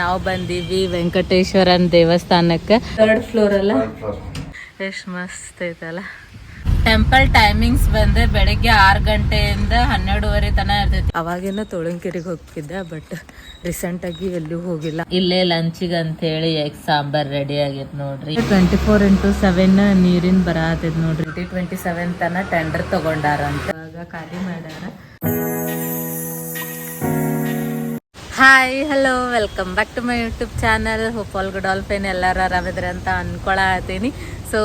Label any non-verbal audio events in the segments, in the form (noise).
ನಾವು ಬಂದೀವಿ ವೆಂಕಟೇಶ್ವರನ್ ದೇವಸ್ಥಾನಕ್ಕೆ. ಥರ್ಡ್ ಫ್ಲೋರ್ ಅಲ್ಲ? ಎಷ್ಟು ಮಸ್ತ್ ಐತಲ್ಲ. ಟೆಂಪಲ್ ಟೈಮಿಂಗ್ಸ್ ಬಂದ್ರೆ ಬೆಳಿಗ್ಗೆ ಆರು ಗಂಟೆಯಿಂದ ಹನ್ನೆರಡುವರೆ ತನ ಇರ್ತೈತಿ. ಅವಾಗಿನ ತುಳುಂಕಿರಿಗೆ ಹೋಗ್ತಿದ್ದೆ ಬಟ್ ರೀಸೆಂಟ್ ಆಗಿ ಎಲ್ಲೂ ಹೋಗಿಲ್ಲ. ಇಲ್ಲೇ ಲಂಚಿಗೆ ಅಂತ ಹೇಳಿ ಎಗ್ ಸಾಂಬಾರ್ ರೆಡಿ ಆಗೈತೆ ನೋಡ್ರಿ. ಟ್ವೆಂಟಿ ಫೋರ್ ಇಂಟು ಸೆವೆನ್ ನೀರಿನ ಬರ ನೋಡ್ರಿ. ಟ್ವೆಂಟಿ ಸೆವೆನ್ ತನ ಟೆಂಡರ್ ತಗೊಂಡಾರ ಅಂತ ಇವಾಗ ಖಾಲಿ ಮಾಡ್ಯಾರ. Hi hello welcome back to my YouTube channel hope all good fine ಎಲ್ಲರೂ ಆರಾಮಿದ್ರೆ ಅಂತ ಅಂದ್ಕೊಳತ್ತೀನಿ ಸೊ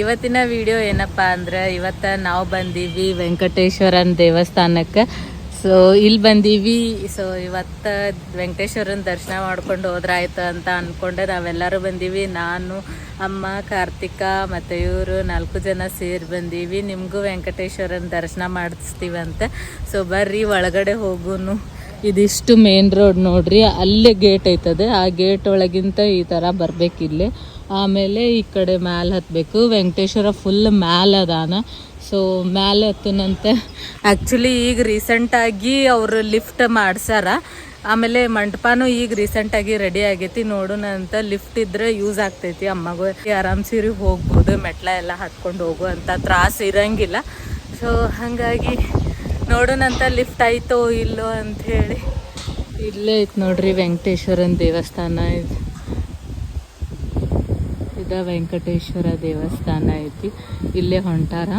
ಇವತ್ತಿನ ವಿಡಿಯೋ ಏನಪ್ಪ ಅಂದ್ರೆ, ಇವತ್ತು ನಾವು ಬಂದೀವಿ ವೆಂಕಟೇಶ್ವರನ ದೇವಸ್ಥಾನಕ್ಕೆ. ಸೊ ಇಲ್ಲಿ ಬಂದೀವಿ. ಸೊ ಇವತ್ತು ವೆಂಕಟೇಶ್ವರನ ದರ್ಶನ ಮಾಡ್ಕೊಂಡು ಹೋದ್ರಾಯ್ತು ಅಂತ ಅನ್ಕೊಂಡೆ. ನಾವೆಲ್ಲರೂ ಬಂದೀವಿ. ನಾನು, ಅಮ್ಮ, ಕಾರ್ತಿಕ ಮತ್ತು ಇವರು ನಾಲ್ಕು ಜನ ಸೇರಿ ಬಂದೀವಿ. ನಿಮಗೂ ವೆಂಕಟೇಶ್ವರನ ದರ್ಶನ ಮಾಡಿಸ್ತೀವಂತೆ. ಸೊ ಬರ್ರಿ, ಒಳಗಡೆ ಹೋಗುನು. ಇದಿಷ್ಟು ಮೇನ್ ರೋಡ್ ನೋಡ್ರಿ, ಅಲ್ಲೇ ಗೇಟ್ ಐತದೆ. ಆ ಗೇಟ್ ಒಳಗಿಂತ ಈ ಥರ ಬರ್ಬೇಕಿಲ್ಲಿ ಆಮೇಲೆ ಈ ಕಡೆ ಮ್ಯಾಲೆ ಹತ್ತಬೇಕು ವೆಂಕಟೇಶ್ವರ ಫುಲ್ ಮ್ಯಾಲ್ ಅದಾನ. ಸೊ ಮ್ಯಾಲ್ ಹತ್ತನಂತೆ ಆ್ಯಕ್ಚುಲಿ ಈಗ ರೀಸೆಂಟಾಗಿ ಅವರು ಲಿಫ್ಟ್ ಮಾಡ್ಸಾರ ಆಮೇಲೆ ಮಂಟಪನೂ ಈಗ ರೀಸೆಂಟಾಗಿ ರೆಡಿ ಆಗೈತಿ. ನೋಡೋಣ ಅಂತ ಲಿಫ್ಟ್ ಇದ್ರೆ ಯೂಸ್ ಆಗ್ತೈತಿ. ಅಮ್ಮಗೂ ಆರಾಮ್ ಸೀರಿ ಹೋಗ್ಬೋದು. ಮೆಟ್ಲ ಎಲ್ಲ ಹತ್ಕೊಂಡು ಹೋಗುವಂಥ ತ್ರಾಸ ಇರಂಗಿಲ್ಲ. ಸೊ ಹಾಗಾಗಿ ನೋಡೋಣಂತ ಲಿಫ್ಟ್ ಆಯ್ತೋ ಇಲ್ಲೋ ಅಂತ ಹೇಳಿ. ಇಲ್ಲೇ ಐತೆ ನೋಡ್ರಿ ವೆಂಕಟೇಶ್ವರನ ದೇವಸ್ಥಾನ ಇದು ಇದ ವೆಂಕಟೇಶ್ವರ ದೇವಸ್ಥಾನ ಐತಿ. ಇಲ್ಲೇ ಹೊಂಟಾರ.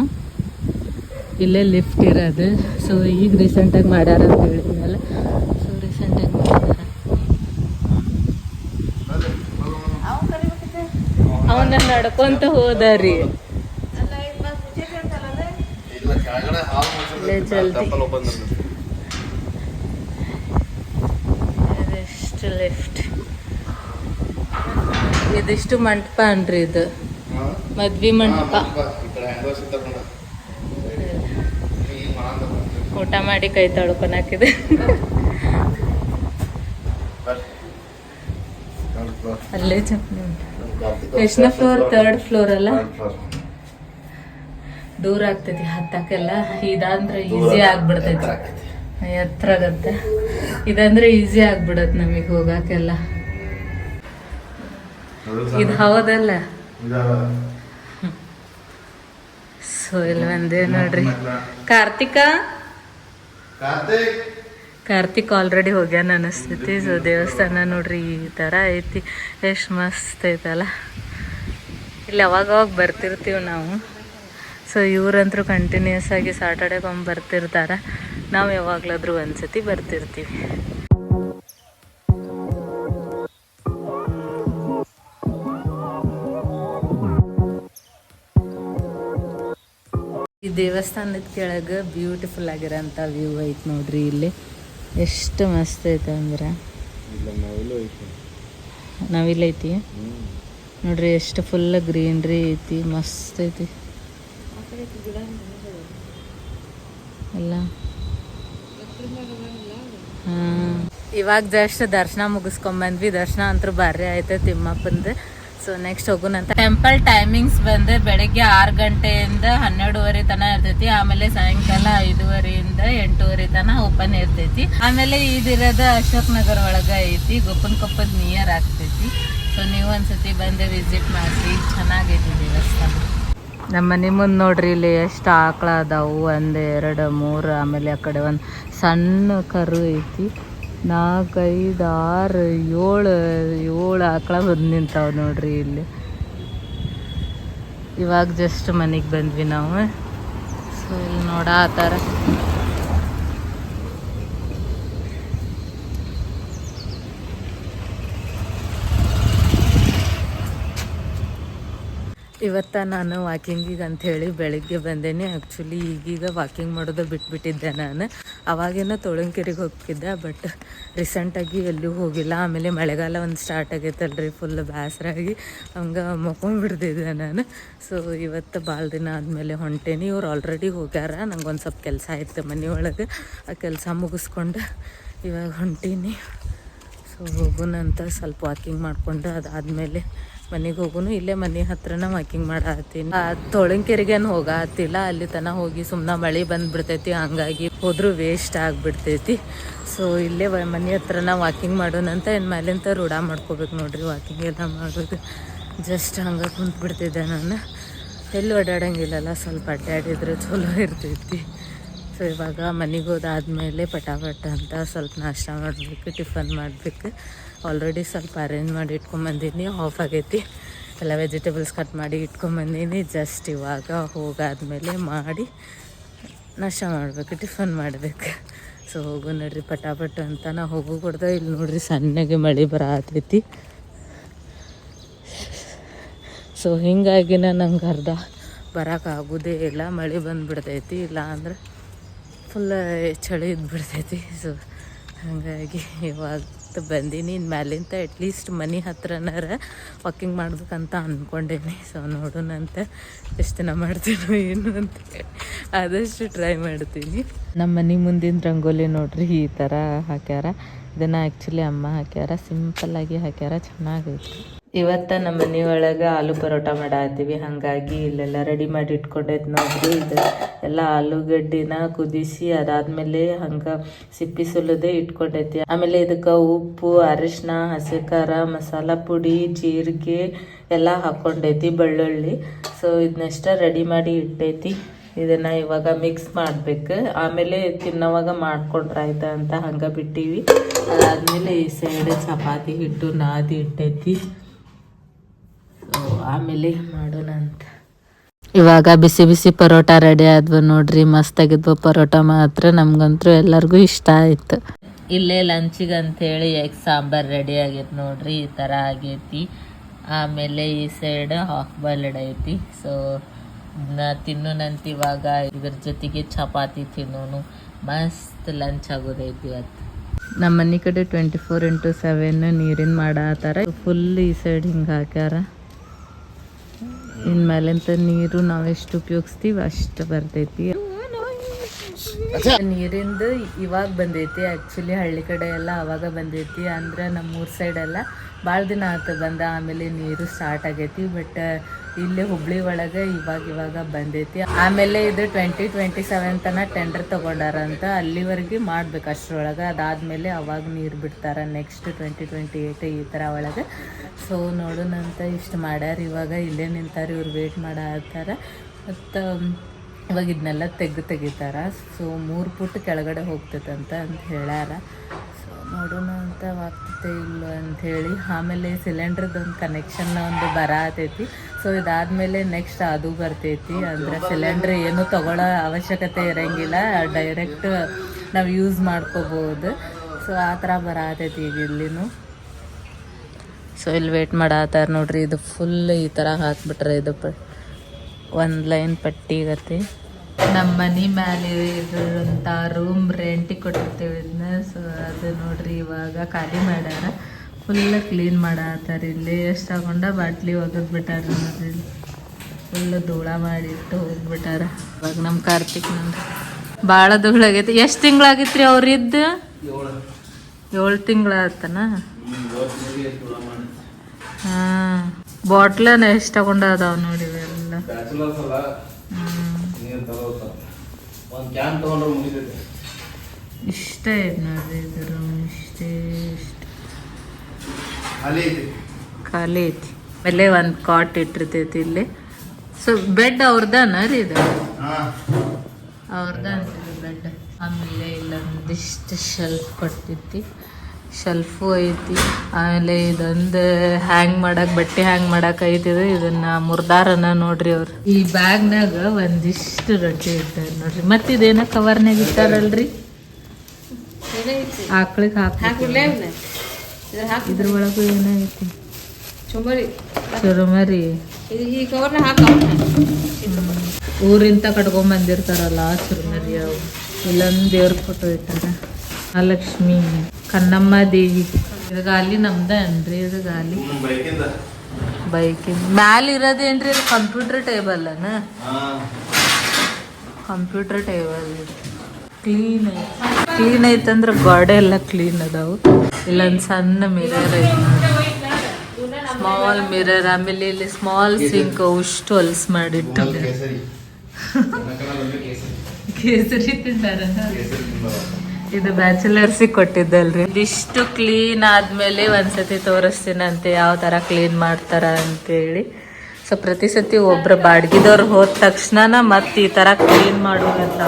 ಇಲ್ಲೇ ಲಿಫ್ಟ್ ಇರೋದು. ಸೊ ಈಗ ರೀಸೆಂಟಾಗಿ ಮಾಡ್ಯಾರ ಅಂತ ಹೇಳಿದ್ಮೇಲೆ ಸೊ ರೀಸೆಂಟಾಗಿ ಮಾಡ್ಯಾರ. ಅವನ ನಡ್ಕೊಂತ ಹೋದ ರೀ ಇದೆಷ್ಟು ಲೆಫ್ಟ್ ಇದಿಷ್ಟು ಮಂಟಪ ಅನ್ರಿ ಇದು. ಮದ್ವಿ ಮಂಟಪ. ಊಟ ಮಾಡಿ ಕೈ ತೊಳ್ಕೊನಾಕಿದೆ ಅಲ್ಲೇ ಚಪ್ನಿ ಉಂಟು. ಎಷ್ಟನೇ ಫ್ಲೋರ್ ತರ್ಡ್ ಫ್ಲೋರ್ ಅಲ್ಲ? ದೂರ ಆಗ್ತೈತಿ ಹತ್ತಕ್ಕೆಲ್ಲ. ಇದಂದ್ರೆ ಈಸಿ ಆಗ್ಬಿಡ್ತೈತಿ. ಎತ್ತರ ಆಗತ್ತೆ. ಇದಂದ್ರೆ ಈಸಿ ಆಗ್ಬಿಡತ್ ನಮಗೆ ಹೋಗಕ್ಕೆಲ್ಲ ಇದು ಹೌದಲ್ಲ? ಸೊ ಇಲ್ಲಿ ಬಂದೆ ನೋಡ್ರಿ. ಕಾರ್ತಿಕ? ಕಾರ್ತಿಕ್. ಆಲ್ರೆಡಿ ಹೋಗ್ಯಾನ ಅನಿಸ್ತೈತಿ. ಸೊ ದೇವಸ್ಥಾನ ನೋಡ್ರಿ ಈ ಥರ ಐತಿ. ಎಷ್ಟು ಮಸ್ತ್ ಐತಲ್ಲ. ಇಲ್ಲಿ ಅವಾಗವಾಗ ಅವಾಗ ಬರ್ತಿರ್ತೀವಿ ನಾವು? ಸೊ ಇವರಂತೂ ಕಂಟಿನ್ಯೂಸ್ ಆಗಿ ಸಾಟರ್ಡೆಗೊಮ್ಮೆ ಬರ್ತಿರ್ತಾರೆ. ನಾವು ಯಾವಾಗಲಾದ್ರೂ ಒಂದ್ಸತಿ ಬರ್ತಿರ್ತೀವಿ. ಈ ದೇವಸ್ಥಾನದ ಕೆಳಗೆ ಬ್ಯೂಟಿಫುಲ್ ಆಗಿರೋಂಥ ವ್ಯೂ ಐತೆ ನೋಡ್ರಿ ಇಲ್ಲಿ. ಎಷ್ಟು ಮಸ್ತ್ ಐತೆ ಅಂದ್ರೆ. ನಾವಿಲ್ಲೈತಿ ನೋಡ್ರಿ ಎಷ್ಟು ಫುಲ್ ಗ್ರೀನ್ರಿ ಐತಿ ಮಸ್ತ್ ಐತಿ. ಇವಾಗ ಜಸ್ಟ್ ದರ್ಶನ ಮುಗಿಸ್ಕೊಂಬಂದ್ವಿ ದರ್ಶನ ಅಂತೂ ಭಾರಿ ಆಯ್ತು ತಿಮ್ಮಪ್ಪಂದು. ಸೊ ನೆಕ್ಸ್ಟ್ ಹೋಗುನಂತ ಟೆಂಪಲ್ ಟೈಮಿಂಗ್ಸ್ ಬಂದ್ರೆ ಬೆಳಗ್ಗೆ ಆರು ಗಂಟೆಯಿಂದ ಹನ್ನೆರಡುವರೆ ತನ ಇರ್ತೈತಿ. ಆಮೇಲೆ ಸಾಯಂಕಾಲ ಐದುವರೆಯಿಂದ ಎಂಟೂವರೆ ತನ ಓಪನ್ ಇರ್ತೈತಿ. ಆಮೇಲೆ ಇದಿರೋದ ಅಶೋಕ್ ನಗರ್ ಒಳಗ ಐತಿ. ಗೊಪ್ಪನ್ ಕೊಪ್ಪದ್ ನಿಯರ್ ಆಗ್ತೈತಿ. ಸೊ ನೀವು ಒಂದ್ಸತಿ ಬಂದು ವಿಸಿಟ್ ಮಾಡಿ ಚೆನ್ನಾಗೈತಿ ದೇವಸ್ಥಾನ. ನಮ್ಮ ಮನೆ ಮುಂದೆ ನೋಡ್ರಿ, ಇಲ್ಲಿ ಎಷ್ಟು ಆಕಳ ಅದಾವು. ಒಂದು, ಎರಡು, ಮೂರು, ಆಮೇಲೆ ಆ ಕಡೆ ಒಂದು ಸಣ್ಣ ಕರು ಐತಿ. ನಾಲ್ಕೈದು ಆರು, ಏಳು ಏಳು ಆಕಳ ಬಂದು ನಿಂತಾವ ನೋಡ್ರಿ ಇಲ್ಲಿ. ಇವಾಗ ಜಸ್ಟ್ ಮನೆಗೆ ಬಂದ್ವಿ ನಾವು. ಸೊ ಇಲ್ಲಿ ನೋಡ ಆ ಇವತ್ತ ನಾನು ವಾಕಿಂಗಿಗೆ ಅಂಥೇಳಿ ಬೆಳಿಗ್ಗೆ ಬಂದೇನೆ. ಆ್ಯಕ್ಚುಲಿ ಈಗೀಗ ವಾಕಿಂಗ್ ಮಾಡೋದು ಬಿಟ್ಬಿಟ್ಟಿದ್ದೆ ನಾನು. ಅವಾಗೇನೋ ತೊಳಂಕೆರೆಗೆ ಹೋಗ್ತಿದ್ದೆ ಬಟ್ ರೀಸೆಂಟಾಗಿ ಎಲ್ಲೂ ಹೋಗಿಲ್ಲ. ಆಮೇಲೆ ಮಳೆಗಾಲ ಒಂದು ಸ್ಟಾರ್ಟ್ ಆಗೈತಲ್ರಿ ಫುಲ್ ಬೇಸರಾಗಿ ಹಂಗೆ ಮಕ್ಕೊಂಡ್ಬಿಡ್ತಿದ್ದೆ ನಾನು. ಸೊ ಇವತ್ತು ಭಾಳ ದಿನ ಆದಮೇಲೆ ಹೊಂಟೇನಿ. ಇವ್ರು ಆಲ್ರೆಡಿ ಹೋಗ್ಯಾರ. ನಂಗೆ ಒಂದು ಸ್ವಲ್ಪ ಕೆಲಸ ಆಯ್ತು ಮನೆಯೊಳಗೆ ಆ ಕೆಲಸ ಮುಗಿಸ್ಕೊಂಡು ಇವಾಗ ಹೊಂಟೀನಿ. ಸೊ ಹೋಗೋಣಂತ ಸ್ವಲ್ಪ ವಾಕಿಂಗ್ ಮಾಡಿಕೊಂಡು ಅದಾದಮೇಲೆ ಮನೆಗೆ ಹೋಗುನು, ಇಲ್ಲೇ ಮನೆ ಹತ್ರನ ವಾಕಿಂಗ್ ಮಾಡತ್ತೀನಿ. ತೊಳಂಕೆರೆಗೇನು ಹೋಗತ್ತಿಲ್ಲ ಅಲ್ಲಿ ತನ ಹೋಗಿ ಸುಮ್ಮನೆ ಮಳೆ ಬಂದ್ಬಿಡ್ತೈತಿ, ಹಂಗಾಗಿ ಹೋದ್ರೂ ವೇಸ್ಟ್ ಆಗಿಬಿಡ್ತೈತಿ. ಸೊ ಇಲ್ಲೇ ಮನೆ ಹತ್ರನ ವಾಕಿಂಗ್ ಮಾಡೋಣಂತ ಏನು ಮೇಲಿಂತ ರೂಢ ಮಾಡ್ಕೋಬೇಕು ನೋಡ್ರಿ ವಾಕಿಂಗ್ ಎಲ್ಲ ಮಾಡೋದು. ಜಸ್ಟ್ ಹಂಗೆ ಕುಂತ್ಬಿಡ್ತಿದ್ದೆ ನಾನು. ಎಲ್ಲಿ ಓಡಾಡಂಗಿಲ್ಲಲ್ಲ, ಸ್ವಲ್ಪ ಅಡ್ಡಾಡಿದ್ರೆ ಚಲೋ ಇರ್ತೈತಿ. ಸೊ ಇವಾಗ ಮನೆಗೆ ಹೋದಾದ್ಮೇಲೆ ಪಟಾಪಟ ಅಂತ ಸ್ವಲ್ಪ ನಾಷ್ಟ ಮಾಡಬೇಕು, ಟಿಫನ್ ಮಾಡಬೇಕು. ಆಲ್ರೆಡಿ ಸ್ವಲ್ಪ ಅರೇಂಜ್ ಮಾಡಿ ಇಟ್ಕೊಂಬಂದೀನಿ ಆಫ್ ಆಗೈತಿ. ಎಲ್ಲ ವೆಜಿಟೇಬಲ್ಸ್ ಕಟ್ ಮಾಡಿ ಇಟ್ಕೊಂಬಂದೀನಿ ಜಸ್ಟ್ ಇವಾಗ ಹೋಗಾದ್ಮೇಲೆ ಮಾಡಿ ನಾಶ ಮಾಡಬೇಕು ಟಿಫನ್ ಮಾಡಬೇಕು. ಸೊ ಹೋಗು ನೋಡ್ರಿ ಪಟಾಪಟ ಅಂತ. ನಾ ಹೋಗು ಕೊಡ್ದೆ. ಇಲ್ಲಿ ನೋಡ್ರಿ ಸಣ್ಣಗೆ ಮಳೆ ಬರತೈತಿ. ಸೊ ಹಿಂಗಾಗಿನ ನಂಗೆ ಅರ್ಧ ಬರೋಕ್ಕಾಗೋದೇ ಇಲ್ಲ. ಮಳೆ ಬಂದುಬಿಡ್ತೈತಿ. ಇಲ್ಲ ಅಂದ್ರೆ ಫುಲ್ ಚಳಿ ಇದ್ಬಿಡ್ತೈತಿ. ಸೊ ಹಾಗಾಗಿ ಇವಾಗ ಬಂದೀನಿ. ಇನ್ನು ಮ್ಯಾಲಿಂದ ಅಟ್ಲೀಸ್ಟ್ ಮನೆ ಹತ್ರನಾರ ವಾಕಿಂಗ್ ಮಾಡ್ಬೇಕಂತ ಅಂದ್ಕೊಂಡೇನಿ ಸೊ ನೋಡೋಣಂತ ಎಷ್ಟು ದಿನ ಮಾಡ್ತೀನೋ ಏನು ಅಂತ ಆದಷ್ಟು ಟ್ರೈ ಮಾಡ್ತೀನಿ. ನಮ್ಮ ಮನೆ ಮುಂದಿನ ರಂಗೋಲಿ ನೋಡ್ರಿ, ಈ ಥರ ಹಾಕ್ಯಾರ. ಇದನ್ನು ಆ್ಯಕ್ಚುಲಿ ಅಮ್ಮ ಹಾಕ್ಯಾರ. ಸಿಂಪಲ್ಲಾಗಿ ಹಾಕ್ಯಾರ. ಚೆನ್ನಾಗೈತಿ. ಇವತ್ತ ನಮ್ಮ ಮನೆ ಒಳಗೆ ಆಲೂ ಪರೋಟ ಮಾಡತ್ತೀವಿ. ಹಾಗಾಗಿ ಇಲ್ಲೆಲ್ಲ ರೆಡಿ ಮಾಡಿ ಇಟ್ಕೊಂಡೈತೆ ನೋಡ್ರಿ. ಇದು ಎಲ್ಲ ಆಲೂಗಡ್ಡಿನ ಕುದಿಸಿ ಅದಾದ್ಮೇಲೆ ಹಂಗೆ ಸಿಪ್ಪಿ ಸುಲದೆ ಇಟ್ಕೊಂಡೈತಿ. ಆಮೇಲೆ ಇದಕ್ಕೆ ಉಪ್ಪು ಅರಿಶಿನ ಹಸಿ ಖಾರ ಮಸಾಲ ಪುಡಿ, ಜೀರಿಗೆ ಎಲ್ಲ ಹಾಕ್ಕೊಂಡೈತಿ ಬೆಳ್ಳುಳ್ಳಿ. ಸೊ ಇದನ್ನಷ್ಟ ರೆಡಿ ಮಾಡಿ ಇಟ್ಟೈತಿ, ಇದನ್ನ ಇವಾಗ ಮಿಕ್ಸ್ ಮಾಡ್ಬೇಕು. ಆಮೇಲೆ ತಿನ್ನೋವಾಗ ಮಾಡ್ಕೊಂಡ್ರಾಯ್ತ ಅಂತ ಹಂಗೆ ಬಿಟ್ಟಿವಿ. ಅದಾದ್ಮೇಲೆ ಈ ಸೈಡ್ ಚಪಾತಿ ಹಿಟ್ಟು ನಾದಿ ಇಟ್ಟೈತಿ. ಆಮೇಲೆ ಮಾಡೋಣ ಅಂತ. ಇವಾಗ ಬಿಸಿ ಬಿಸಿ ಪರೋಟ ರೆಡಿ ಆದ್ವು ನೋಡ್ರಿ ಮಸ್ತ್ ಆಗಿದ್ವು ಪರೋಟ ಮಾತ್ರ ನಮ್ಗಂತೂ ಎಲ್ಲರಿಗೂ ಇಷ್ಟ ಆಯ್ತು. ಇಲ್ಲೇ ಲಂಚಿಗೆ ಅಂತೇಳಿ ಎಗ್ ಸಾಂಬಾರ್ ರೆಡಿ ಆಗೈತೆ ನೋಡ್ರಿ ಈ ಥರ ಆಗೈತಿ. ಆಮೇಲೆ ಈ ಸೈಡ್ ಹಾಫ್ ಬಾಯ್ಲ್ಡ್ ಐತಿ. ಸೊ ನಾ ತಿನ್ನೋನಂತ ಇವಾಗ ಇದ್ರ ಜೊತೆಗೆ ಚಪಾತಿ ತಿನ್ನೋನು. ಮಸ್ತ್ ಲಂಚ್ ಆಗೋದೈತಿ ಇವತ್ತು ನಮ್ಮ ಮನೆ ಕಡೆ ಟ್ವೆಂಟಿ ಫೋರ್ ಇಂಟು ಸೆವೆನ್ ನೀರಿನ ಮಾಡತ್ತಾರ ಫುಲ್ ಈ ಸೈಡ್ ಹಿಂಗೆ ಹಾಕ್ಯಾರ. ಇನ್ ಮೇಲಿಂತ ನೀರು ನಾವೆಷ್ಟು ಉಪಯೋಗಿಸ್ತೀವಿ ಅಷ್ಟು ಬರ್ತೈತಿ. ನೀರಿಂದ ಇವಾಗ ಬಂದೈತಿ ಆ್ಯಕ್ಚುಲಿ ಹಳ್ಳಿ ಕಡೆ ಎಲ್ಲ ಅವಾಗ ಬಂದೈತಿ ಅಂದ್ರೆ ನಮ್ಮೂರ ಸೈಡ್ ಎಲ್ಲ ಭಾಳ ದಿನ ಆತ ಬಂದ ಆಮೇಲೆ ನೀರು ಸ್ಟಾರ್ಟ್ ಆಗೈತಿ ಬಟ್ ಇಲ್ಲಿ ಹುಬ್ಳಿ ಒಳಗೆ ಇವಾಗ ಇವಾಗ ಬಂದೈತಿ. ಆಮೇಲೆ ಇದು ಟ್ವೆಂಟಿ ಟ್ವೆಂಟಿ ಸೆವೆನ್ ತನ ಟೆಂಡರ್ ತಗೊಂಡಾರಂತ ಅಲ್ಲಿವರೆಗೆ ಮಾಡ್ಬೇಕು ಅಷ್ಟರೊಳಗೆ. ಅದಾದ್ಮೇಲೆ ಅವಾಗ ನೀರು ಬಿಡ್ತಾರ ನೆಕ್ಸ್ಟ್ ಟ್ವೆಂಟಿ ಟ್ವೆಂಟಿ ಏಯ್ಟ್ ಈ ಥರ ಒಳಗೆ. ಸೊ ನೋಡೋಣಂತ ಇಷ್ಟು ಮಾಡ್ಯಾರ. ಇವಾಗ ಇಲ್ಲೇ ನಿಂತಾರೆ, ಇವ್ರು ವೇಟ್ ಮಾಡತ್ತಾರ ಮತ್ತು, ಇವಾಗ ಇದನ್ನೆಲ್ಲ ತೆಗ್ದು ತೆಗಿತಾರ. ಸೊ ಮೂರು ಪುಟ್ ಕೆಳಗಡೆ ಹೋಗ್ತೈತಂತ ಅಂತ ಹೇಳ್ಯಾರ. ಅಂತ ಇಲ್ಲ ಅಂಥೇಳಿ ಆಮೇಲೆ ಸಿಲಿಂಡ್ರದ್ದು ಒಂದು ಕನೆಕ್ಷನ್ ಒಂದು ಬರ ಆತೈತಿ ಸೊ ಇದಾದ್ಮೇಲೆ ನೆಕ್ಸ್ಟ್ ಅದು ಬರ್ತೈತಿ. ಅಂದ್ರೆ ಸಿಲಿಂಡ್ರ್ ಏನು ತಗೊಳ್ಳೋ ಅವಶ್ಯಕತೆ ಇರಂಗಿಲ್ಲ. ಡೈರೆಕ್ಟ್ ನಾವು ಯೂಸ್ ಮಾಡ್ಕೋಬೋದು. ಸೊ ಆ ಥರ ಬರ ಆತೈತಿ ಈಗ ಇಲ್ಲಿನೂ. ಸೊ ಇಲ್ಲಿ ವೇಟ್ ಮಾಡತ್ತಾರ ನೋಡ್ರಿ. ಇದು ಫುಲ್ ಈ ಥರ ಹಾಕ್ಬಿಟ್ರೆ ಇದು ಪ ಒಂದು ಲೈನ್ ಪಟ್ಟಿ ಗತಿ ನಮ್ಮ ಮನೆ ಮ್ಯಾಲೆ ಇರೋಂಥ ರೂಮ್ ರೆಂಟಿಗೆ ಕೊಟ್ಟಿರ್ತೇವೆ ಇದನ್ನ. ಸೊ ಅದು ನೋಡ್ರಿ ಇವಾಗ ಖಾಲಿ ಮಾಡ್ಯಾರ. ಫುಲ್ ಕ್ಲೀನ್ ಮಾಡತ್ತಾರ ಇಲ್ಲಿ. ಎಷ್ಟು ತಗೊಂಡ ಬಾಟ್ಲಿ ಒಗದ್ ಬಿಟ್ಟಾರ ನೋಡ್ರಿ ಫುಲ್ ಧೂಳ ಮಾಡಿಟ್ಟು ಹೋಗ್ಬಿಟ್ಟಾರ ಇವಾಗ ನಮ್ಮ ಕಾರ್ತಿಕ್ ನಂದು ಭಾಳ ಧೂಳಾಗೈತಿ ಎಷ್ಟು ತಿಂಗಳಾಗಿತ್ರಿ ಅವ್ರಿದ್ದು ಏಳು. ತಿಂಗಳ ಆತನ ಹಾಂ. ಬಾಟ್ಲನ ಎಷ್ಟು ತಗೊಂಡ ಅದಾವ ನೋಡಿ ಇವೆಲ್ಲ. ಬ್ಯಾಚುಲರ್ಸ್ ಅಲ್ಲ ಹ್ಮ್. ಒಂದು ಕ್ಯಾನ್ ತಗೊಂಡ್ರೆ ಇಷ್ಟ ಐತೆ ನೋಡ್ರಿ ಇದು ರೂಮ್ ಇಷ್ಟೇ ಇಷ್ಟ. ಖಾಲಿ ಐತಿ. ಖಾಲಿ ಐತಿ. ಆಮೇಲೆ ಒಂದು ಕಾಟ್ ಇಟ್ಟಿರ್ತೈತಿ ಇಲ್ಲಿ. ಸೊ ಬೆಡ್ ಅವ್ರದ್ದಾನ ರೀ ಇದು? ಅವ್ರದ್ದಾನ ಅವ್ರದ ಬೆಡ್ ಆಮೇಲೆ ಇಲ್ಲೊಂದಿಷ್ಟು ಶೆಲ್ಫ್ ಕೊಟ್ಟಿರ್ತಿ ಶೆಲ್ಫು ಐತಿ. ಆಮೇಲೆ ಇದೊಂದು ಹ್ಯಾಂಗ್ ಮಾಡಕ್ ಬಟ್ಟೆ ಹ್ಯಾಂಗ್ ಮಾಡಕ್ ಐತಿ ಇದು. ಇದನ್ನ ಮುರ್ದಾರನ ನೋಡ್ರಿ ಅವ್ರು. ಈ ಬ್ಯಾಗ್ನಾಗ ಒಂದಿಷ್ಟು ರೊಟ್ಟಿ ಇಟ್ಟಾರ ನೋಡ್ರಿ. ಮತ್ತೆ ಇದೇನ ಕವರ್ನಾಗ ಇಟ್ಟಾರಲ್ರಿ? ಆಕಳಿಗೆ ಹಾಕಿ ಇದ್ರ ಒಳಗೂ ಏನೈತಿ ಚುರುಮರಿ. ಊರಿಂದ ಕಟ್ಕೊಂಡ್ ಬಂದಿರ್ತಾರಲ್ಲ ಚುರುಮರಿ ಅವು. ಇಲ್ಲೊಂದು ದೇವ್ರ ಫೋಟೋ ಇಟ್ಟಾರ. ಮಹಾಲಕ್ಷ್ಮಿ. ಕನ್ನಮ್ಮ ದೇವಿ. ಗಾಲಿ ನಮ್ದ ಏನ್ರಿ ಇದು ಗಾಲಿ ಬೈಕಿಂದ. ಬೈಕಿನ ಮ್ಯಾಲ ಇರೋದೇನ್ರಿ ಇದು ಕಂಪ್ಯೂಟರ್ ಟೇಬಲ್ ಅನ? ಹಾಂ. ಕಂಪ್ಯೂಟರ್ ಟೇಬಲ್ ಕ್ಲೀನ್ ಐತಿ ಕ್ಲೀನ್ ಐತಂದ್ರೆ ಗೋಡೆ ಎಲ್ಲ ಕ್ಲೀನ್ ಅದಾವು. ಇಲ್ಲೊಂದು ಸಣ್ಣ ಮಿರರ್ ಐತಿ ಸ್ಮಾಲ್ ಮಿರರ್ ಆಮೇಲೆ ಇಲ್ಲಿ ಸ್ಮಾಲ್ ಸಿಂಕ್ ಅಷ್ಟು ಹೊಲ್ಸ್ ಮಾಡಿಟ್ಟಿದ್ದಾರೆ ಕೇಸರಿ. (laughs) ಕನ್ನಡದಲ್ಲಿ ಇದು ಬ್ಯಾಚುಲರ್ಸ್ ಕೊಟ್ಟಿದ್ದಲ್ರಿ. ಇದಿಷ್ಟು ಕ್ಲೀನ್ ಆದ್ಮೇಲೆ ಒಂದ್ಸತಿ ತೋರಿಸ್ತೀನಂತೆ ಯಾವ ತರ ಕ್ಲೀನ್ ಮಾಡ್ತಾರ ಅಂತೇಳಿ ಸೊ ಪ್ರತಿ ಸತಿ ಒಬ್ರು ಬಾಡ್ಗಿದವ್ರು ಹೋದ ತಕ್ಷಣ ಮತ್ತೆ ಈ ತರ ಕ್ಲೀನ್ ಮಾಡೋದಂತ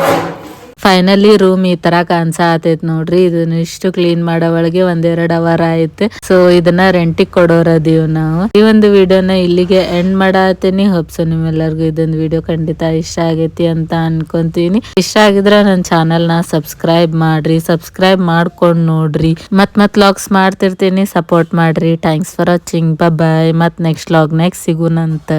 ಫೈನಲಿ ರೂಮ್ ಈ ತರ ಕಾಣ್ಸಾತೈತ್ ನೋಡ್ರಿ. ಇದನ್ನ ಇಷ್ಟು ಕ್ಲೀನ್ ಮಾಡೋ ಒಳಗೆ ಒಂದೆರಡ್ ಅವರ್ ಆಯ್ತು. ಸೊ ಇದನ್ನ ರೆಂಟಿಗೆ ಕೊಡೋರದೀವ್ ನಾವು. ಈ ಒಂದು ವಿಡಿಯೋನ ಇಲ್ಲಿಗೆ ಎಂಡ್ ಮಾಡತ್ತೀನಿ ಹೋಪ್ಸು ನಿಮ್ಮೆಲ್ಲರಿಗೂ ಇದೊಂದು ವಿಡಿಯೋ ಖಂಡಿತ ಇಷ್ಟ ಆಗೈತಿ ಅಂತ ಅನ್ಕೊಂತೀನಿ. ಇಷ್ಟ ಆಗಿದ್ರೆ ನನ್ನ ಚಾನಲ್ನ ಸಬ್ಸ್ಕ್ರೈಬ್ ಮಾಡ್ರಿ. ಸಬ್ಸ್ಕ್ರೈಬ್ ಮಾಡ್ಕೊಂಡ್ ನೋಡ್ರಿ. ಮತ್ ಮತ್ ಲಾಗ್ಸ್ ಮಾಡ್ತಿರ್ತೀನಿ. ಸಪೋರ್ಟ್ ಮಾಡ್ರಿ. ಥ್ಯಾಂಕ್ಸ್ ಫಾರ್ ವಾಚಿಂಗ್ ಬಾಯ್ ಮತ್ ನೆಕ್ಸ್ಟ್ ಲಾಗ್ ನೆಕ್ಸ್ಟ್ ಸಿಗುನಂತ.